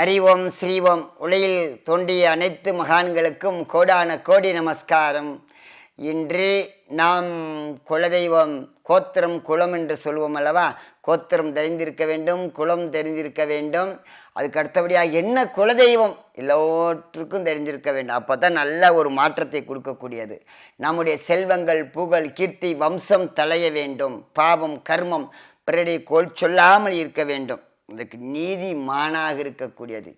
அறிவோம் ஸ்ரீவோம் உலகில் தோண்டிய அனைத்து மகான்களுக்கும் கோடான கோடி நமஸ்காரம். இன்று நாம் குலதெய்வம் கோத்திரம் குலம் என்று சொல்வோம் அல்லவா? கோத்திரம் தெரிந்திருக்க வேண்டும் குலம் தெரிந்திருக்க வேண்டும். அதுக்கு அடுத்தபடியாக என்ன குலதெய்வம்? எல்லோற்றுக்கும் தெரிஞ்சிருக்க வேண்டும். அப்போ தான் நல்ல ஒரு மாற்றத்தை கொடுக்கக்கூடியது. நம்முடைய செல்வங்கள் புகழ் கீர்த்தி வம்சம் தலைய வேண்டும். பாவம் கர்மம் பிறரை கோல் சொல்லாமல் இருக்க வேண்டும். இதுக்கு நீதி மானாக இருக்கக்கூடியது.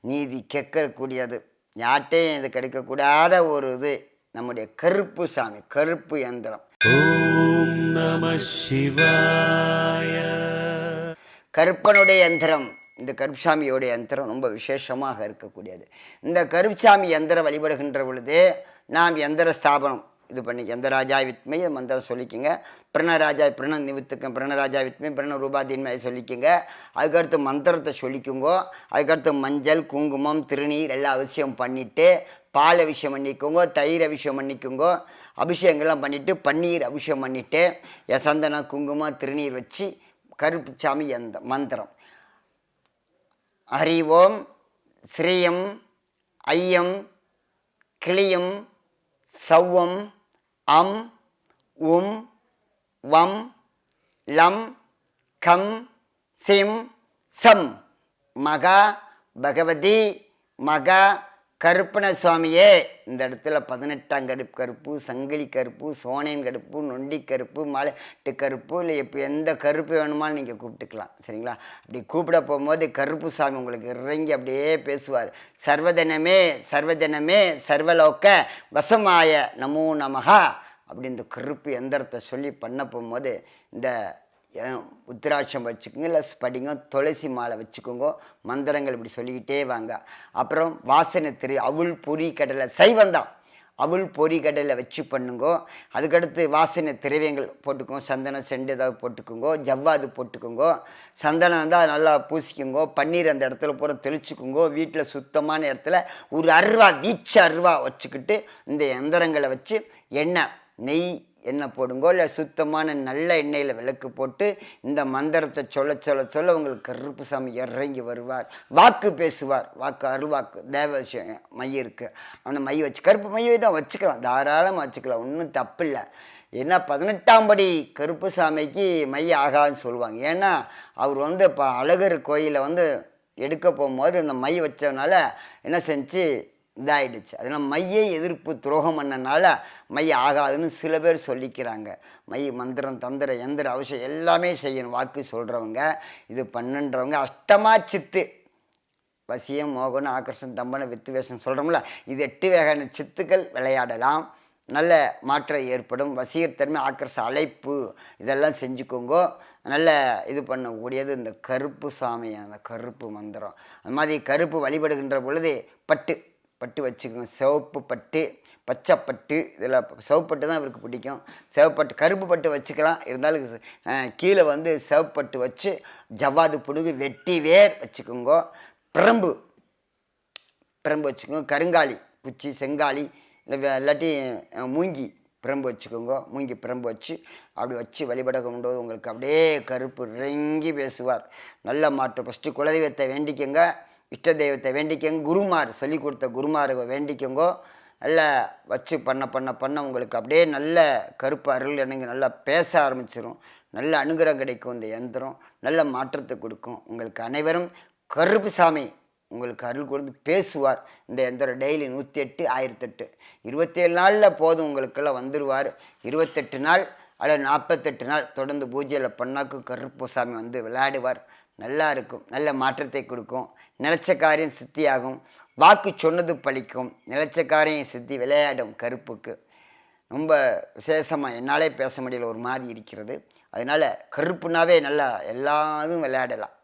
நீதி கேட்கக்கூடியது. யார்ட்டையும் இது கிடைக்கக்கூடாத ஒரு இது. நம்முடைய கருப்பு சாமி கருப்பு எந்திரம். கருப்பனுடைய எந்திரம் இந்த கருப்சாமியோடைய யந்திரம் ரொம்ப விசேஷமாக இருக்கக்கூடியது. இந்த கருப்சாமி யந்திரம் வழிபடுகின்ற பொழுது நாம் யந்திர ஸ்தாபனம் இது பண்ணி ராஜா வித்மையை மந்திரம் சொல்லிக்கோங்க. பிரணராஜா பிரண நிமித்துக்கம் பிரணராஜா வித்மை பிரண ரூபாதீன்மையை சொல்லிக்கோங்க. அதுக்கடுத்து மந்திரத்தை சொல்லிக்குங்கோ. அதுக்கடுத்து மஞ்சள் குங்குமம் திருநீர் எல்லாம் அவசியம் பண்ணிவிட்டு பால் அபிஷேகம் பண்ணிக்கோங்க தயிர் அபிஷேகம் பண்ணிக்கோங்க. அபிஷேகங்கள்லாம் பண்ணிவிட்டு பன்னீர் அபிஷேகம் பண்ணிவிட்டு சந்தனம் குங்குமம் திருநீர் வச்சு கருப்பு சாமி அந்த மந்திரம். அறிவோம் ஸ்ரீயம் ஐயம் கிளியம் சௌவம் अं उं वं लं खं सिं सं मग भगवती मग கருப்பண சுவாமியே இந்த இடத்துல பதினெட்டாம் கருப்பு கருப்பு சங்கிலி கருப்பு சோனையன் கருப்பு நொண்டி கருப்பு மாலட்டு கருப்பு இல்லை இப்போ எந்த கருப்பு வேணுமாலும் நீங்கள் கூப்பிட்டுக்கலாம் சரிங்களா? அப்படி கூப்பிட போகும்போது கருப்பு சாமி உங்களுக்கு இறங்கி அப்படியே பேசுவார். சர்வதனமே சர்வஜனமே சர்வலோக்க வசமாய நமோ நமகா அப்படி இந்த கருப்பு எந்திரத்தை சொல்லி பண்ண போகும்போது இந்த உத்திராட்சம் வச்சுக்கோங்க இல்லை ஸ்படிங்கம் துளசி மாலை வச்சுக்கோங்க மந்திரங்கள் இப்படி சொல்லிக்கிட்டே வாங்க. அப்புறம் வாசனை திரு அவுள் பொரி கடலை சைவந்தான் அவுள் பொரி கடலை வச்சு பண்ணுங்கோ. அதுக்கடுத்து வாசனை திரவியங்கள் போட்டுக்கோங்க சந்தனம் செண்டு ஏதாவது போட்டுக்கோங்கோ ஜவ்வாது போட்டுக்கோங்கோ. சந்தனம் இருந்தால் நல்லா பூசிக்குங்கோ பன்னீர் அந்த இடத்துல பூரா தெளிச்சுக்குங்கோ. வீட்டில் சுத்தமான இடத்துல ஒரு அருவா வீச்ச அருவா வச்சுக்கிட்டு இந்த எந்திரங்களை வச்சு எண்ணெய் நெய் எண்ணெய் போடுங்கோ இல்லை சுத்தமான நல்ல எண்ணெயில் விளக்கு போட்டு இந்த மந்திரத்தை சொல்ல சொல்ல சொல்ல உங்களுக்கு கருப்பு சாமி இறங்கி வருவார். வாக்கு பேசுவார். வாக்கு அருள்வாக்கு. தேவ மை இருக்குது அந்த மை வச்சு கருப்பு மையை தான் வச்சுக்கலாம். தாராளமாக வச்சுக்கலாம். ஒன்றும் தப்பு இல்லை ஏன்னா பதினெட்டாம் படி கருப்பு சாமிக்கு மை ஆகாதுன்னு சொல்லுவாங்க. ஏன்னா அவர் வந்து இப்போ அழகர் கோயிலை வந்து எடுக்க போகும்போது இந்த மை வச்சதுனால என்ன செஞ்சு இதாகிடுச்சு அதனால் மைய எதிர்ப்பு துரோகம் பண்ணனால மைய ஆகாதுன்னு சில பேர் சொல்லிக்கிறாங்க. மை மந்திரம் தந்திர எந்திர அவசியம் எல்லாமே செய்யணும். வாக்கு சொல்கிறவங்க இது பண்ணுன்றவங்க அஷ்டமா சித்து வசியம் மோகனம் ஆக்கர்ஷம் தம்பன வித்து வேஷம் சொல்கிறோம்ல இது எட்டு வகையான சித்துக்கள் விளையாடலாம். நல்ல மாற்றம் ஏற்படும். வசீகத்தன்மை ஆக்கர்ஷ அழைப்பு இதெல்லாம் செஞ்சுக்கோங்க. நல்ல இது பண்ணக்கூடியது இந்த கருப்பு சாமி அந்த கருப்பு மந்திரம். அந்த மாதிரி கருப்பு வழிபடுகின்ற பொழுது பட்டு பட்டு வச்சுக்கோங்க. சிவப்பு பட்டு பச்சை பட்டு இதில் சிவப்பட்டு தான் இவருக்கு பிடிக்கும். சிவப்பட்டு கருப்பு பட்டு வச்சுக்கலாம். இருந்தாலும் கீழே வந்து சிவப்பட்டு வச்சு ஜவ்வாது புடுகு வெட்டி வேர் வச்சுக்கோங்க. பிரம்பு பிரம்பு வச்சுக்கோங்க. கருங்காலி குச்சி செங்காலி இல்லை இல்லாட்டி மூங்கி பிரம்பு வச்சுக்கோங்க. மூங்கி பிரம்பு வச்சு அப்படி வச்சு வழிபட கொண்டு உங்களுக்கு அப்படியே கருப்பு இறங்கி பேசுவார். நல்ல மாற்றம் ஃபஸ்ட்டு குலதெய்வத்தை வேண்டிக்கோங்க. இஷ்ட தெய்வத்தை வேண்டிக்கோங்க. குருமார் சொல்லி கொடுத்த குருமாரை வேண்டிக்கோங்க. நல்லா வச்சு பண்ண பண்ண பண்ண உங்களுக்கு அப்படியே நல்ல கருப்பு அருள் எனக்கு நல்லா பேச ஆரம்பிச்சிடும் நல்ல அனுகிரகம் கிடைக்கும் இந்த யந்திரம் நல்ல மாற்றத்தை கொடுக்கும். உங்களுக்கு அனைவரும் கருப்பு சாமி உங்களுக்கு அருள் கொடுத்து பேசுவார். இந்த எந்திரம் டெய்லி நூற்றி எட்டு ஆயிரத்தெட்டு இருபத்தேழு நாளில் போதும் உங்களுக்கெல்லாம் வந்துடுவார் இருபத்தெட்டு நாள் அதில் நாற்பத்தெட்டு நாள் தொடர்ந்து பூஜையில் பண்ணாக்கும் கருப்பு சாமி வந்து விளையாடுவார். நல்லா இருக்கும். நல்ல மாற்றத்தை கொடுக்கும். நிலச்ச காரியம் சித்தியாகும். வாக்கு சொன்னது பழிக்கும். நிலச்ச காரியம் சித்தி விளையாடும் கருப்புக்கு. ரொம்ப விசேஷமாக என்னாலே பேச முடியல. ஒரு மாதிரி இருக்கிறது. அதனால் கருப்புனாவே நல்லா எல்லாதும் விளையாடலாம்.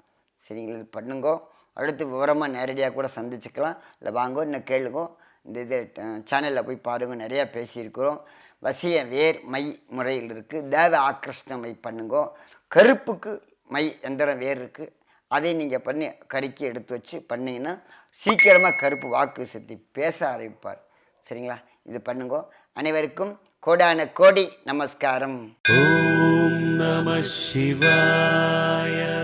சரிங்களா? பண்ணுங்கோ. அடுத்து விவரமாக நேரடியாக கூட சந்திச்சுக்கலாம். இல்லை வாங்கோ இன்னும் கேளுங்கோ. இந்த இது சேனலில் போய் பாருங்கள் நிறையா பேசியிருக்கிறோம். வசிய வேர் மை முறையில் இருக்குது தேவ ஆக்கிருஷ்ண மை பண்ணுங்கோ. கருப்புக்கு மை எந்திரம் வேர் இருக்குது அதை நீங்கள் பண்ணி கருக்கி எடுத்து வச்சு பண்ணிங்கன்னா சீக்கிரமாக கருப்பு வாக்கு சக்தி பேச ஆரம்பிப்பார். சரிங்களா? இது பண்ணுங்க. அனைவருக்கும் கோடான கோடி நமஸ்காரம். ஓம் நம சிவாயா.